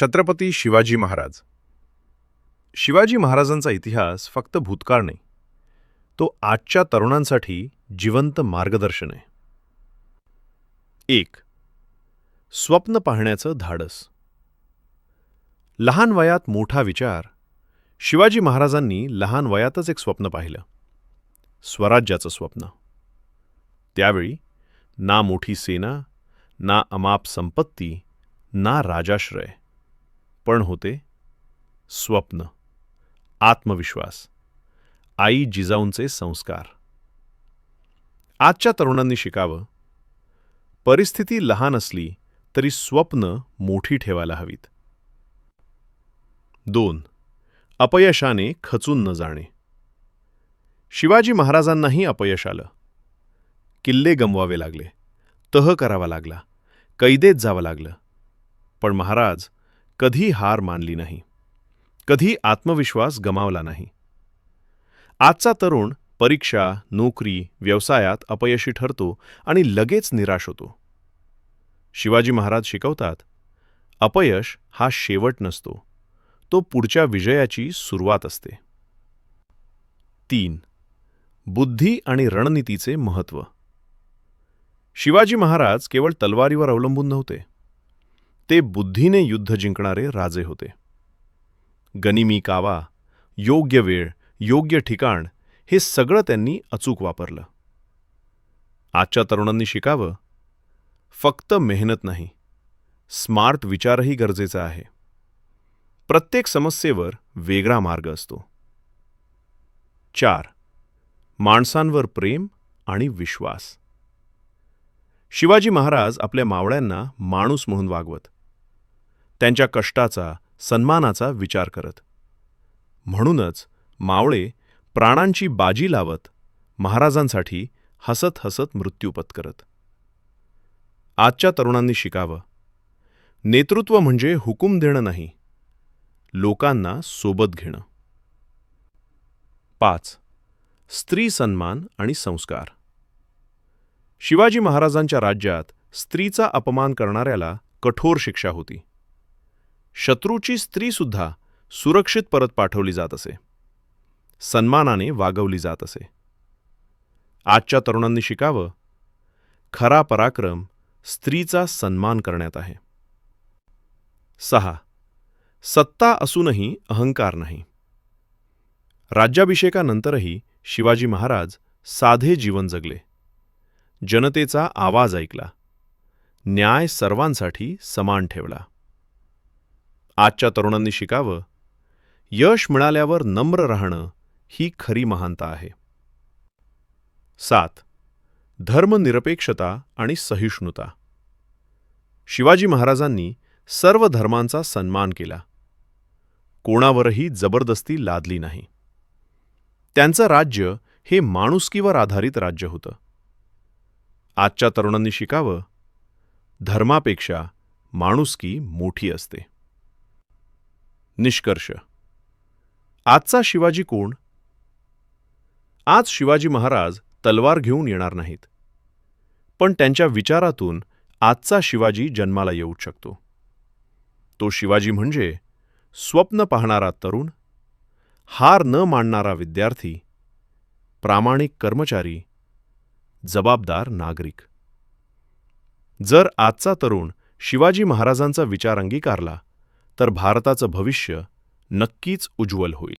छत्रपती शिवाजी महाराज. शिवाजी महाराजांचा इतिहास फक्त भूतकाळ नाही तो आजच्या तरुणांसाठी जिवंत मार्गदर्शन आहे. एक स्वप्न पाहण्याचं धाडस. लहान वयात मोठा विचार शिवाजी महाराजांनी लहान वयातच एक स्वप्न पाहिलं स्वराज्याचं स्वप्न. त्यावेळी ना मोठी सेना ना अमाप संपत्ती ना राजाश्रय. पण होते. स्वप्न आत्मविश्वास आई जिजाऊंचे संस्कार. आजच्या तरुणांनी शिकावं परिस्थिती लहान असली तरी स्वप्न मोठी ठेवायला हवीत. दोन अपयशाने खचून न जाणे. शिवाजी महाराजांनाही अपयश आलं. किल्ले गमवावे लागले तह करावा लागला कैदेत जावं लागलं. पण महाराज कधी हार मानली नाही. कधी आत्मविश्वास गमावला नाही. आजचा तरुण परीक्षा नोकरी व्यवसायात अपयशी ठरतो आणि लगेच निराश होतो. शिवाजी महाराज शिकवतात अपयश हा शेवट नसतो तो पुढच्या विजयाची सुरुवात असते. तीन बुद्धी आणि रणनीतीचे महत्त्व. शिवाजी महाराज केवळ तलवारीवर अवलंबून नव्हते. ते बुद्धीने युद्ध जिंकणारे राजे होते. गनिमी कावा योग्य वेळ योग्य ठिकाण हे सगळं त्यांनी अचूक वापरलं. आजच्या तरुणांनी शिकावं फक्त मेहनत नाही स्मार्ट विचारही गरजेचा आहे. प्रत्येक समस्येवर वेगळा मार्ग असतो. चार माणसांवर प्रेम आणि विश्वास. शिवाजी महाराज आपल्या मावळ्यांना माणूस म्हणून वागवत. त्यांच्या कष्टाचा सन्मानाचा विचार करत. म्हणूनच मावळे प्राणांची बाजी लावत महाराजांसाठी हसत हसत मृत्यू पत्करत आजच्या तरुणांनी शिकावं. नेतृत्व म्हणजे हुकूम देणं नाही. लोकांना सोबत घेणं. पाच. स्त्री सन्मान आणि संस्कार. शिवाजी महाराजांच्या राज्यात स्त्रीचा अपमान करणाऱ्याला कठोर शिक्षा होती. शत्रूची स्त्रीसुद्धा सुरक्षित परत पाठवली जात असे. सन्मानाने वागवली जात असे. आजच्या तरुणांनी शिकावं खरा पराक्रम स्त्रीचा सन्मान करण्यात आहे. सहा. सत्ता असूनही अहंकार नाही. राज्याभिषेकानंतरही शिवाजी महाराज साधे जीवन जगले. जनतेचा आवाज ऐकला. न्याय सर्वांसाठी समान ठेवला. आजच्या तरुणांनी शिकावं. यश मिळाल्यावर नम्र राहणं ही खरी महानता आहे. सात. धर्मनिरपेक्षता आणि सहिष्णुता. शिवाजी महाराजांनी सर्व धर्मांचा सन्मान केला. कोणावरही जबरदस्ती लादली नाही. त्यांचं राज्य हे माणुसकीवर आधारित राज्य होतं. आजच्या तरुणांनी शिकावं. धर्मापेक्षा माणुसकी मोठी असते. निष्कर्ष. आजचा शिवाजी कोण? आज शिवाजी महाराज तलवार घेऊन येणार नाहीत. पण त्यांच्या विचारातून आजचा शिवाजी जन्माला येऊ शकतो. तो शिवाजी म्हणजे स्वप्न पाहणारा तरुण हार न मानणारा विद्यार्थी प्रामाणिक कर्मचारी जबाबदार नागरिक. जर आजचा तरुण शिवाजी महाराजांचा विचार अंगीकारला तर भारताचं भविष्य नक्कीच उज्ज्वल होईल.